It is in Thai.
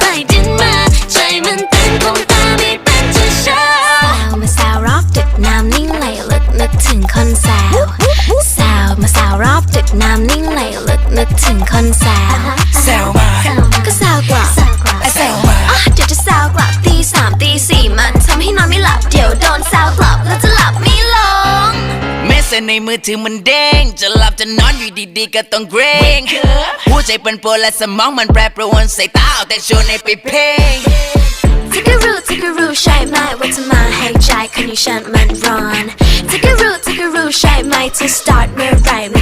ใกล้ดึงมา ใจมันเต้นคงตาไม่เป็นจะช้าสาวมาสาวรอบดึกน้ำนิ่งไหลลึกนึกถึงคนสาว สาวมาสาวรอบดึกน้ำนิ่งไหลลึกนึกถึงคนสาว ซจในมือถือมันเด้ง จะหลับจะนอนอยู่ดีๆก็ต้องเกรงหัวใจเป็นโปรและสมองมันแปรปรวนสายตาเอาแต่ชวนในไปเพ่งทิกรูทิกรูใช่ไหมว่าจะมาให้ใจคนนี้ฉันมันร้อนทิกรูทิกรูใช่ไหมจะ start เมื่อไหร